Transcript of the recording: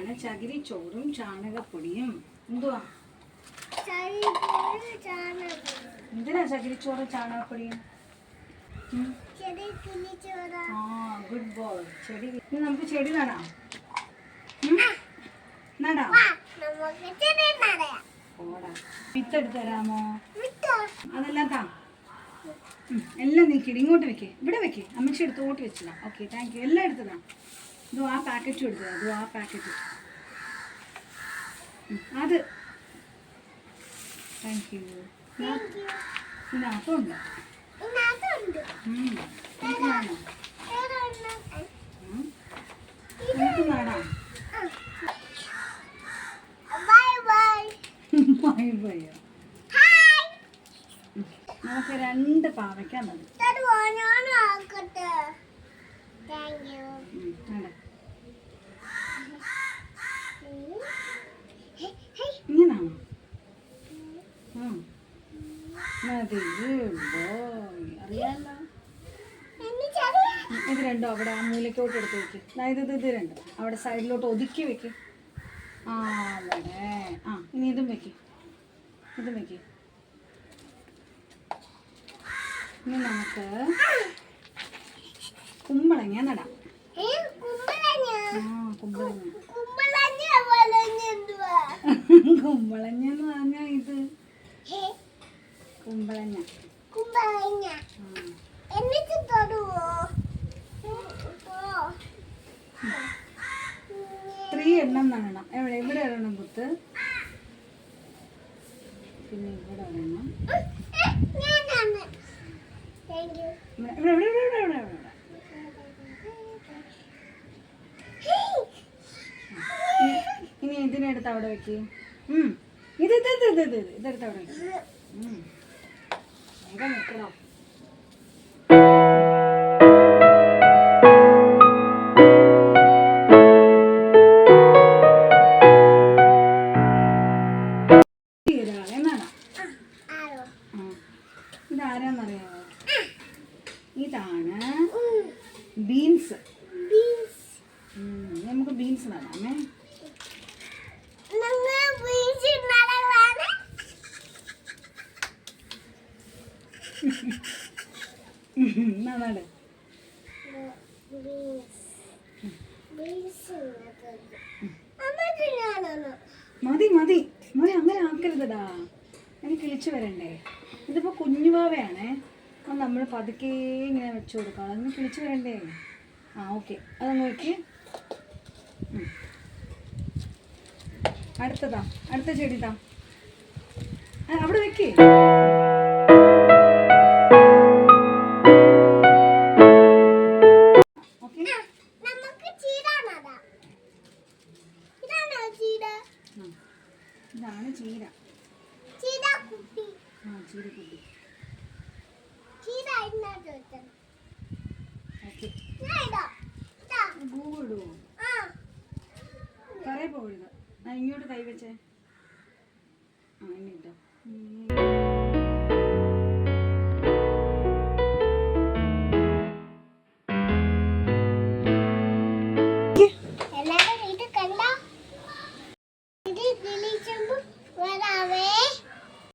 ഇതാണ് ചകിരി ചോറും ചാണകപ്പൊടിയും. എന്തുവാ? എന്തിനാ ചകിരി എന്തിനാ ചകിരിച്ചോറും ചാണകപ്പൊടിയും ആ ഗുഡ് ബോയ് ചെടി. ഇനി നമുക്ക് ചെടി നടാം? നടാം. ഓടാ അതെല്ലാം താ. എല്ലാം നീക്കിയിട്ട് ഇങ്ങോട്ട് വെക്കേ. ഇവിടെ വെക്കേ. അമ്മച്ചി എടുത്തോട്ട് വെച്ചില്ല ഓക്കെ താങ്ക് യു എല്ലാം എടുത്തതാ ഇതോ ആ പാക്കറ്റും എടുത്തതാ ഇതോ ആ പാക്കറ്റ് അത്. താങ്ക് യു ഇതിനകത്തുണ്ട്. നമുക്ക് നടാം ബൈ ബൈ നമുക്ക് രണ്ട് പാവയ്ക്ക മതി. താങ്ക് യു ബോയ് അറിയാലോ ഇത് രണ്ടോ അവിടെ ആ മൂലക്കോട്ട് എടുത്ത് വെക്ക്. അതായത് ഇത് ഇത് രണ്ടോ. അവിടെ സൈഡിലോട്ട് ഒതുക്കി വെക്ക്. ആ അവിടെ ആ ഇനി ഇതും വെക്ക്. ഇതും വെക്ക്. ഇനി നമുക്ക് കുമ്പളങ്ങ നടാം. കുമ്പളങ്ങ. കുമ്പളങ്ങ എന്ന് കുമ്പളങ്ങ. കുമ്പളങ്ങ. എന്നിട്ട് തൊടുവോ? ത്രീ എണ്ണം നടണം എവിടെ? ഇവിടെ ഒരെണ്ണം കുത്ത്. പിന്നെ ഇവിടെ ഒരെണ്ണം. ഇവിടെ ഇവിടെ ഇവിടെ ഇവിടെ ഇവിടെ ഇവിടെ. ഇനി- ഇതിനെടുത്ത് അവിടെ വെക്ക്. ഉം. ഇത് ഇത് ഇത് ഇത് ഇത് ഇത് ഇതെടുത്ത് അവിടെ വെക്ക്. ആ. ഇതാരാന്നറിയാമോ ഇതാണ് ബീൻസ്. ബീൻസ്. നമുക്ക് ബീൻസ് നടാമേ ഞാനാണ് മതി മതി. മതി അങ്ങനെ ആക്കരുതടാ. എനിക്ക് കിളിച്ചു വരണ്ടേ. ഇതിപ്പോൾ കുഞ്ഞുവാവയാണേ. അപ്പം നമ്മൾ പതുക്കെ ഇങ്ങനെ വെച്ചു കൊടുക്കാം. അതൊന്ന് കിളിച്ചു വരണ്ടേ? ആ ഓക്കെ. അതങ്ങ് നോക്കി. അടുത്തതാ. അടുത്ത ചെടിതാ. അവിടെ വെക്കേ. ആ കറേ പോകരുത്. ഇങ്ങോട്ട് കൈ വെച്ചേ. ആ ഇനി ഇട്ടോ.